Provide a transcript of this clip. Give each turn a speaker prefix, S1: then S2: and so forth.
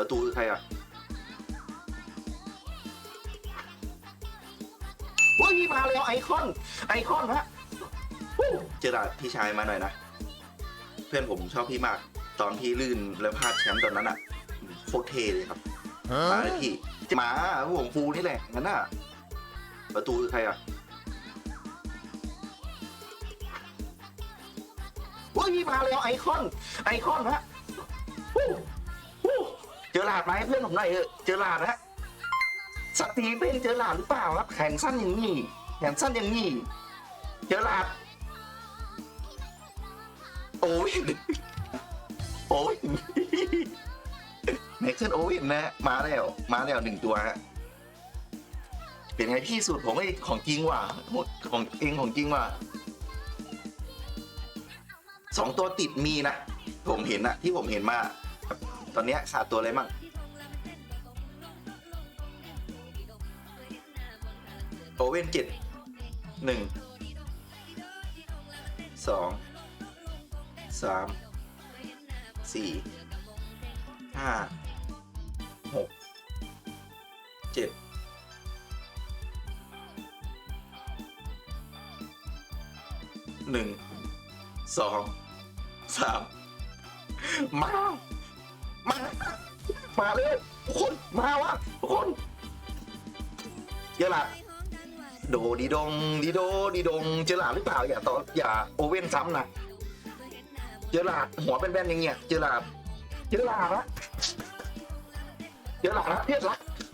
S1: ประตูคือใครอะว้ยมาแล้วไอคอน ไอคอนฮะวู้เจอดาพี่ชายมาหน่อยนะ เพื่อนผมชอบพี่มาก ตอนพี่ลื่นแล้วพลาดแชมป์ตอนนั้นอะโคตรเท่เลยครับมาเลยพี่หมาพวกผมฟูนี่แหละงั้นน่ะ ประตูคือใครอะว้ยมาแล้วไอคอน ไอคอนฮะวู้วู้ เจอหลาดไหมเพื่อนผมหน่อยเออเจอหลาดนะสตีเฟนเจอหลาดหรือเปล่าครับ แขนสั้นอย่างนี้แขนสั้นอย่างนี้เจอหลาดโอ้ยโอ้ยเน็กเซนโอวินนะมาแล้วมาแล้วหนึ่งตัวฮะเป็นไงพี่สูตรผมไอ้ของจริงว่ะของเองของจริงว่ะสองตัวติดมีนะ ผมเห็นนะที่ผมเห็นมา ตอนนี้ขาดตัวอะไรมั่งโอเว่นเจ็ดหนึ่งสองสามสี่ห้าหกเจ็ดหนึ่งสองสามมา มา มาเลยทุกคน มาวะทุกคนเจอหลาโดดีดงดีโดดีดงเจอหลาหรือเปล่าอย่าต่ออย่าโอเว่นซ้ำนะเจอหลาหัวเป็นแบนๆอย่างเงี้ยเจอหลาเจอหลาดนะเจอหลาดนะเพียรรัก